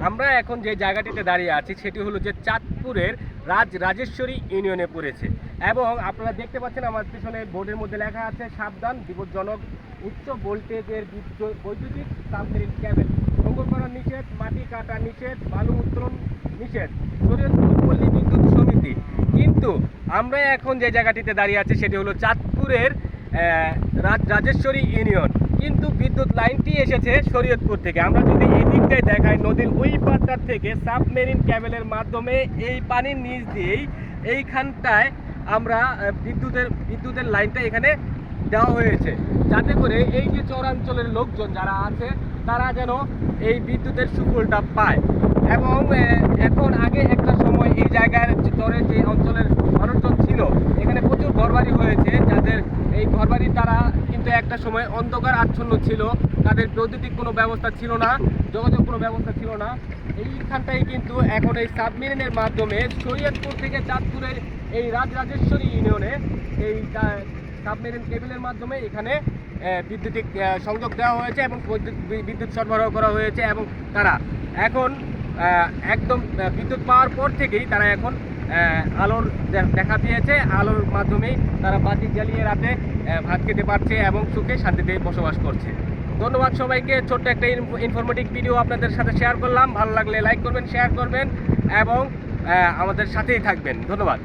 আমরা এখন যে জায়গাটিতে দাঁড়িয়ে আছি সেটি হলো যে চাঁদপুরের রাজ রাজেশ্বরী ইউনিয়নে পড়েছে। এবং আপনারা দেখতে পাচ্ছেন আমার পিছনে বোর্ডের মধ্যে লেখা আছে, সাবধান, বিপজ্জনক, উচ্চ ভোল্টেজের বৈদ্যুতিক সাবমেরিন ক্যাবেল। সংগ্রহ করা নিষেধ, মাটি কাটা নিষেধ, বালু উত্তোলন নিষেধ। শরীয়তপুর বিদ্যুৎ সমিতি। কিন্তু আমরা এখন যে জায়গাটিতে দাঁড়িয়ে আছি সেটি হলো চাঁদপুরের রাজ- রাজেশ্বরী ইউনিয়ন। কিন্তু বিদ্যুৎ লাইনটি এসেছে শরীয়তপুর থেকে। আমরা যদি এই দিকটায় দেখাই, নদীর ওই পাড়টার থেকে সাবমেরিন ক্যাবেলের মাধ্যমে এই পানির নিচ দিয়েই এইখানটায় আমরা বিদ্যুতের বিদ্যুতের লাইনটা এখানে দেওয়া হয়েছে। যাতে করে এই যে চরাঞ্চলের লোকজন যারা আছে, তারা যেন এই বিদ্যুতের সুফলটা পায়। এবং এখন আগে একটা সময় এই জায়গার যে চরের যে অঞ্চলের মানুষজন ছিল এখানে প্রচুর ঘরবাড়ি হয়েছে যাদের এই ঘরবাড়ি তারা কিন্তু একটা সময় অন্ধকার আচ্ছন্ন ছিল। তাদের বৈদ্যুতিক কোনো ব্যবস্থা ছিল না, যোগাযোগ কোনো ব্যবস্থা ছিল না। এইখানটাই কিন্তু এখন এই সাবমেরিনের মাধ্যমে শরীয়তপুর থেকে চাঁদপুরের এই রাজরাজেশ্বরী ইউনিয়নে এই সাবমেরিন কেবলের মাধ্যমে এখানে বিদ্যুতিক সংযোগ দেওয়া হয়েছে এবং বিদ্যুৎ সরবরাহ করা হয়েছে এবং তারা এখন একদম বিদ্যুৎ পাওয়ার পর থেকেই তারা এখন আলোর দেখা দিয়েছে। আলোর মাধ্যমেই তারা বাতি জ্বালিয়ে রাতে ভাত খেতে পারছে এবং সুখে শান্তিতে বসবাস করছে। ধন্যবাদ সবাইকে। ছোট্ট একটা ইনফরমেটিভ ভিডিও আপনাদের সাথে শেয়ার করলাম। ভালো লাগলে লাইক করবেন শেয়ার করবেন এবং আমাদের সাথেই থাকবেন। ধন্যবাদ।